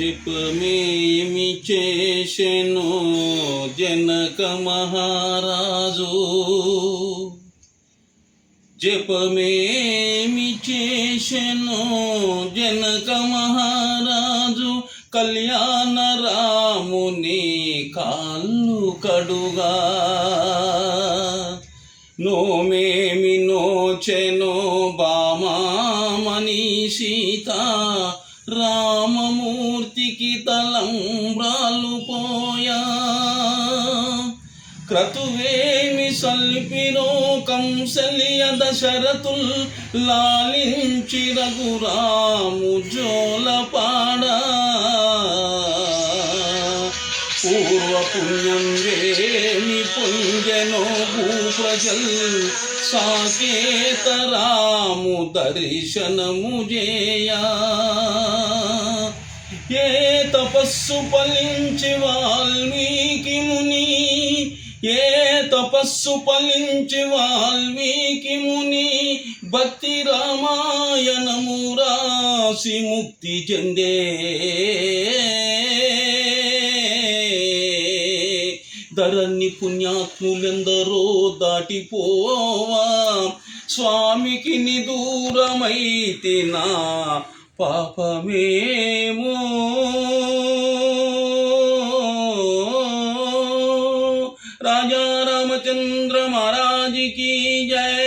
చెప్పమేమి చేసెను జనక మహారాజు జపమేమి చేసెను జనక మహారాజు కళ్యాణ రాముని కాళ్ళు కడుగా? నోమేమి నోచెను బామా మనీ సీత? రామమూర్తికి తలంబ్రాలు పోయా. క్రతువేమి సల్పినో కంసల్య దశరథుల్ లాలించి రఘురాము జోలపాడా పూర్వ పుణ్యం వేమి భజన్ సాకేత రాము దర్శనము జేయా ఏ తపస్సు ఫలించి వాల్మీకి ముని ఏ తపస్సు ఫలించి వాల్మీకి ముని భక్తి రామాయణము రాసి ముక్తి చెందే. ధరణి పుణ్యాత్ములెందరో దాటిపోవా. స్వామికి నిదూరమైతి నా పాపమేమో. రాజా రామచంద్ర మహారాజుకి జయ